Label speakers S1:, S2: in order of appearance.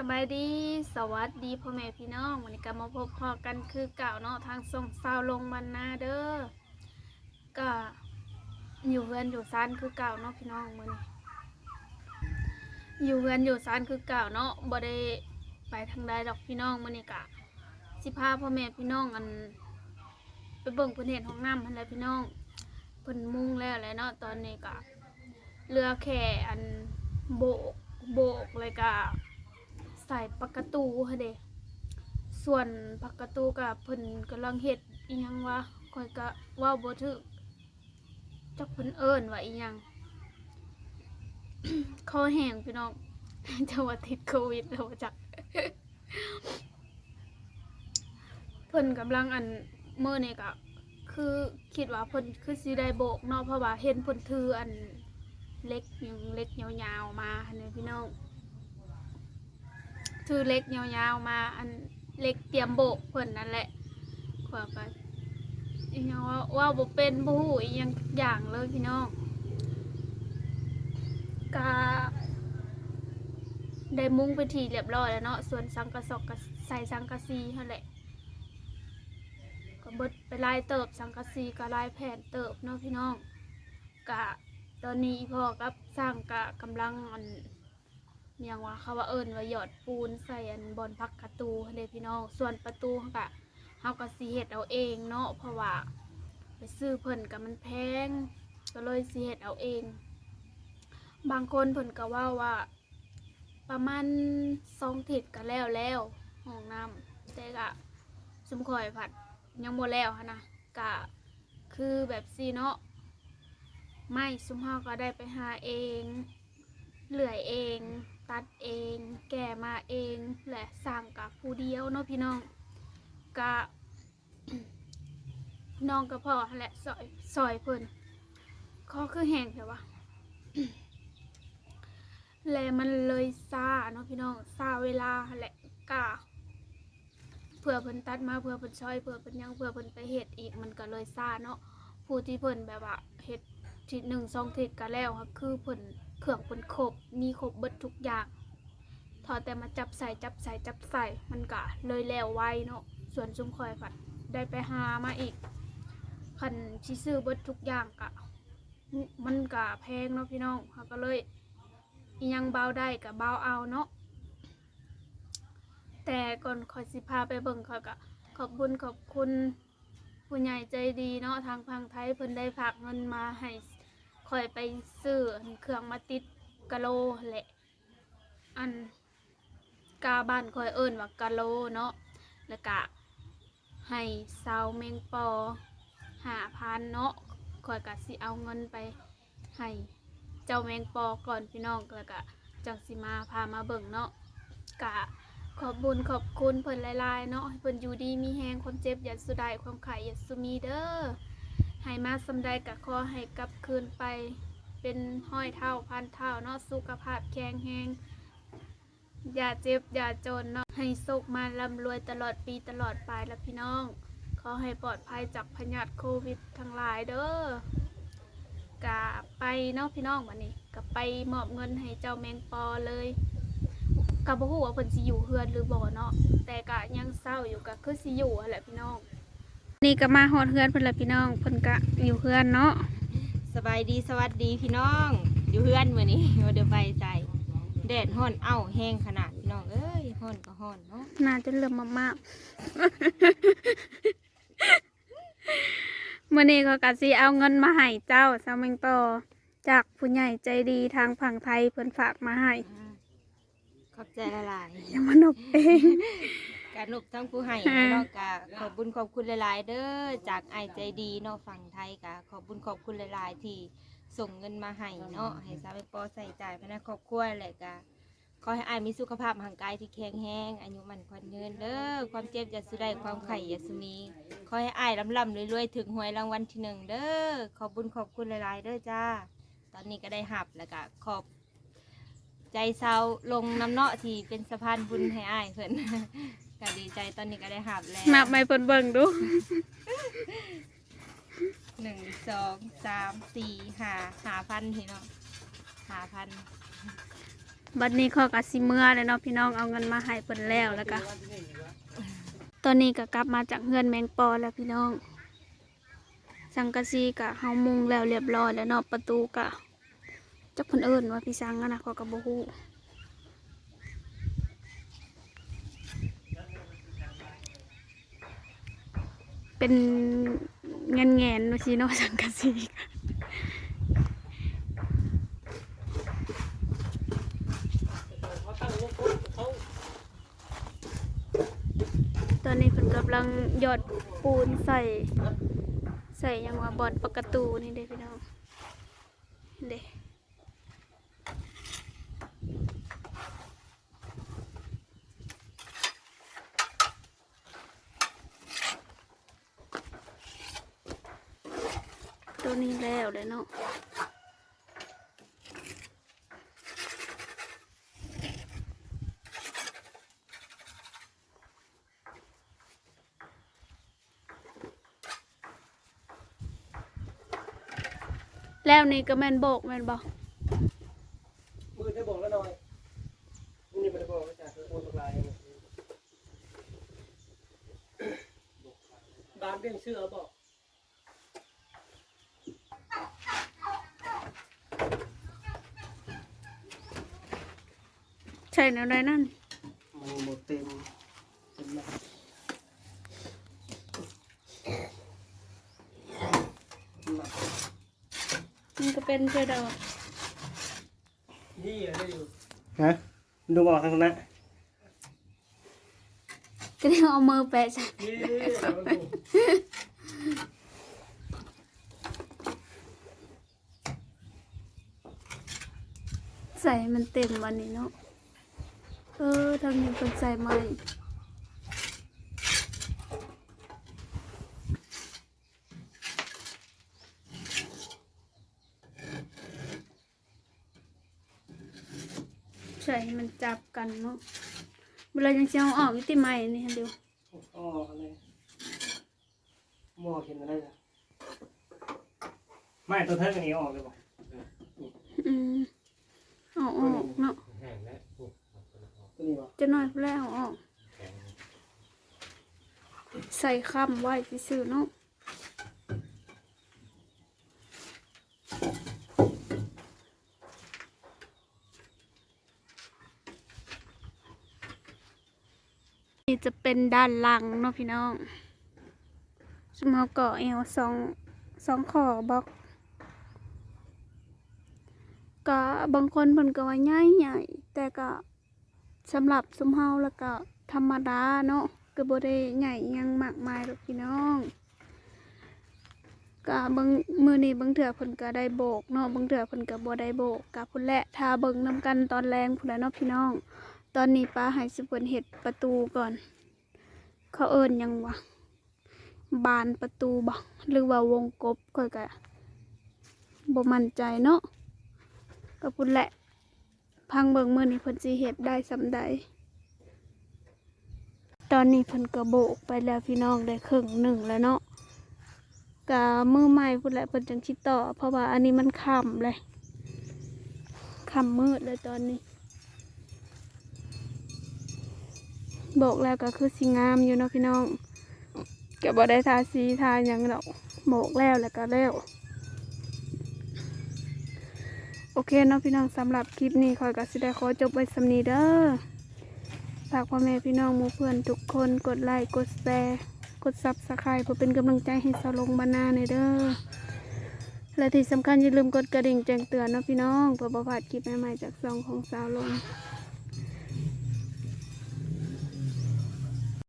S1: สบายดีสวัสดีพ่อแม่พี่น้องวันนี้ก็มาพบพอกันคือเก่าเนาะทางส่งสาวลงบันนาเด้อก็อยู่เฮือนอยู่ซานคือเก่าเนาะพี่น้องมื้อนี้อยู่เฮือนอยู่ซานคือเก่าเนาะบ่ได้ไปทางใดดอกพี่น้องมื้อนี้ก็สิพาพ่อแม่พี่น้องอันไปเบิ่งเพิ่นเฮ็ดห้องน้ำหั่นแหละพี่น้องเพิ่นมุงแล้วแหละเนาะตอนนี้ก็เหลือแค่อันโบกโบกเลยก็ ใส่ปากกระตูค่ะเด้ส่วนปากกระตูกับเพิ่นกำลังเฮ็ดอีหยังวะข่อยก็ว่าบ่ถึกจักเพิ่นเอิ้นว่าอีหยังคอแห้งพี่น้องจะว่าติดโควิดแล้วจักเพิ่นกำลังอันเมื้อนี้ก็คือคิดว่าเพิ่นคือสิได้โบกเนาะเพราะว่าเห็นเพิ่นถืออันเล็กยังเล็กยาวๆมาหั่นน่ะพี่น้อง ถือเล็กยาวๆมา อันเล็กเตรียมโบกเพิ่นนั่นแหละขวาไปอีกอย่างว่าว่าบ่เป็นบ่ฮู้อีกอย่างอย่างเลยพี่น้องกาได้มุ้งไปนทีเรียบร้อยแล้วเนาะส่วนสังกะสอกก็ใส่สังกะสีนั่นแหละก็เบิดไปลายเติบสังกะสีก็ลายแผ่นเติบเนาะพี่น้องกะตอนนี้พ่อกับสร้างกะกำลังอัน เมียงว่าเขาว่าเอิญว่าหยอดปูนใส่อันบอนพักประตูเด้พี่น้อง ส่วนประตูเขาก็เฮาก็สิเฮ็ดเอาเองเนาะเพราะว่าไปซื้อเพิ่นก็มันแพง ก็เลยสิเฮ็ดเอาเอง บางคนเพิ่นก็ว่าว่า ประมาณสองทิศก็แล้วแล้วห้องน้ำแต่ก็ซุมข่อยผัดยังบ่แล้วนะก็คือแบบซีเนาะไม่ซุมเฮาก็ได้ไปหาเองเหลื่อยเอง ตัดเอง แก่มาเองและสร้างกับผู้เดียวเนาะพี่น้องกะน้องกับพ่อแหละซอยซอยเพิ่นขอคือแห้งเถอะวะและมันเลยซาเนาะพี่น้องซาเวลาแหละกะเพื่อเพิ่นตัดมาเพื่อเพิ่นซอยเพื่อเพิ่นยังเพื่อเพิ่นไปเฮ็ดอีกมันก็เลยซาเนาะผู้ที่เพิ่นแบบว่าเฮ็ดทิศหนึ่งสองทิศก็แล้วครับคือเพิ่น เครื่องเพิ่นครบมีครบเบิดทุกอย่างถอดแต่มาจับใส่จับใส่จับใส่มันกะเลยแล้วไวเนาะส่วนซุ้มคอยฝัดได้ไปหามาอีกคันชิซื้อเบิดทุกอย่างกะมันกะแพงเนาะพี่น้องเขาก็เลยยังเบาได้กะเบาเอาเนาะแต่ก่อนคอยสิพาไปเบิ่งเขากะขอบคุณขอบคุณผู้ใหญ่ใจดีเนาะทางพังไทยเพิ่นได้ฝากเงินมาให้ คอยไปซื้อเครื่องมาติดกะโลแหละ อันกาบ้านคอยเอิ้นว่ากะโลเนาะแล้วก็ให้เซาวแมงปอหาพันเนาะคอยกะสิเอาเงินไปให้เจ้าแมงปอก่อนพี่น้องแล้วก็จังสิมาพามาเบิ่งเนาะกะขอบบุญขอบคุณเพิ่นหลายๆเนาะให้เพิ่นอยู่ดีมีแฮงความเจ็บอย่าสุดายความไข่อย่าสุมีเด้อ ให้มาสำใดกับขอให้กลับคืนไป เป็นห้อยเท่าพันเท่าเนาะสุขภาพแข็งแรงอย่าเจ็บอย่าจนเนาะให้สุขมาร่ำรวยตลอดปีตลอดไปแล้วพี่น้อง ขอให้ปลอดภัยจากพยาธิโควิดทั้งหลายเด้อกะไปเนาะพี่น้องวันนี้กะไปมอบเงินให้เจ้าแมงปอเลยกะบ่ฮู้ว่าเพิ่นสิอยู่เฮือนหรือบ่เนาะแต่กะยังเศร้าอยู่กะคือสิอยู่แหละพี่น้อง นี่ก็มาฮอดเฮือนเพิ่นละพี่น้องเพิ่นก็อยู่เฮือนเนาะ
S2: สบายดีสวัสดีพี่น้อง อยู่เพื่อนมื้อนี้ว่าเดี๋ยวไปใจแดดฮ้อนเอ้าแห้งขนาดพี่น้องเอ้ยฮ้อนก็ฮ้อนเนาะ
S1: น่าจะเริ่มมามากมื้อนี้เขาก็สิเอาเงินมาให้เจ้าซาเมงปอจากผู้ใหญ่ใจดีทางฝั่งไทยเพิ่นฝากมาให้
S2: อ่าขอบใจละลาย
S1: อย่ามานบเอง
S2: การนุบทั้งผู้ให้
S1: อ่า
S2: เนาะกะขอบบุญขอบคุณหลาย ๆ เด้อจากไอายใจดีเนาะฝั่งไทยกะขอบบุญขอบคุณหลาย ๆ ที่ส่งเงินมาให้เนาะให้สาวปอใส่ใจภายในครอบครัวแหละกะขอให้อายมีสุขภาพร่างกายที่แข็งแรงอายุมันควันยืนเด้อความเจ็บอย่าสุดได้ความไข่อย่าสุมีขอให้อายลำลำรวยๆถึงหวยรางวัลที่หนึ่งเด้อขอบบุญขอบคุณหลาย ๆ เด้อจ้า ตอนนี้ก็ได้หับแล้วก็ขอบ ใจเศร้าลงน้ำเนาะที่เป็นสะพานบุญให้อายเพิ่น ก็ดีใจตอนนี้ก็ได้หับแล้ว
S1: นับไม่เพิ่นเบิ่งดู
S2: หนึ่งสองสามสี่ห้าห้าพันพี่เนาะห้าพัน
S1: บัดนี้เขาก็สิเมื่อแล้วเนาะพี่น้องเอาเงินมาให้เพิ่นแล้วแล้วก็ตอนนี้ก็กลับมาจากเฮือนแมงปอแล้วพี่น้อง สังกะสีก็เฮามุงแล้วเรียบร้อยแล้วเนาะประตูก็จักเพิ่นเอิ้นว่าพี่สังอะนะเขาก็บ่ฮู้ เป็นเงินแงนๆว่าสิเนสังกะสีก็ตอนนี้เพิ่นกำลังหยอดปูนใส่ ใส่ยังว่าบอดประกระตูนี่เด้พี่น้องเด้ ตัวนี้แล้วเลยเนาะแล้วนี่ก็แม่นโบกแม่นบ
S3: อกได้บอกแล้วหน่อยนี่ไม่ได้บอกว่าจากโอนลายบ้านเรื่องเชื่อบอก
S1: ใช่แนวใดนั่น
S3: มันหมดเต็มเต็มแล้วหนัก
S1: มันก็เป็นเจดอก
S3: นี่อะไรอยู่ฮะดูบอกทางนั้น
S1: ก็ได้เอามือแปะใส่
S3: นี่
S1: ใส่ให้มันเต็มวันนี้เนาะ เออทางนี้เพิ่นใส่ใหม่ใส่ให้มันจับกันเนาะเวลายังจะเอาออกอยู่ที่ใหม่นี่ฮะเดี๋ยว
S3: อ๋ออะไรหม้อเห็นอะไรจ้ะไม่ตัวเท่านี้ออกเลยบอก
S1: อืมเอาออกเนาะ
S3: ตัว นี้บอก
S1: จะน้อยแล้วเอาออก ใส่คำไว้ซื่อๆเนาะนี่จะเป็นด้านหลังเนาะพี่น้องสมเขาก่อเอวสองสองขอบล็อก ก็บางคนเพิ่นก็ว่าใหญ่ใหญ่แต่ก็ สำหรับซุมเฮาแล้วก็ธรรมดาเนาะก็บ่ได้ใหญ่ยังมากมายหรอกพี่น้องก็บางมือนี้บางเทื่อเพิ่นก็ได้โบกเนาะบางเทื่อเพิ่นก็บ่ได้โบกก็พุ่นแหละถ้าเบิ่งนํกันตอนแรงพุ่นและเนาะพี่น้อง ตอนนี้ป้าให้สิเพิ่นเฮ็ดประตูก่อน เขาเอิ้นหยังวะบานประตูบ่หรือว่าวงกบค่อยก็บ่มั่นใจเนาะก็พุ่นแหละ พังเบิงมือนี้เพิ่นสิเฮ็ดได้สำใดตอนนี้เพิ่นก็โบกไปแล้วพี่น้องได้ครึ่งหนึ่งแล้วเนาะกะมือใหม่พุ่นแหละเพิ่นจังสิต่อ เพราะว่าอันนี้มันค่ำเลยค่ำมืดเลยตอนนี้โบกแล้วก็คือสิงามอยู่เนาะพี่น้องก็บ่ได้ทาสีทาหยังดอกโบกแล้วแล้วก็แล้ว โอเคเนาะพี่น้องสำหรับคลิปนี้คอยกับสิได้ขอจบไว้สำนีเด้อฝากพ่อแม่พี่น้องหมู่เพื่อนทุกคนกดไลค์กดแชร์กดซับสไครป์เพื่อเป็นกำลังใจให้สาวลงบานาในอยเด้อและที่สำคัญอย่าลืมกดกระดิ่งแจ้งเตือนนะพี่น้องเพื่อประพลาดคลิปใหม่ๆจากซองของสาวลง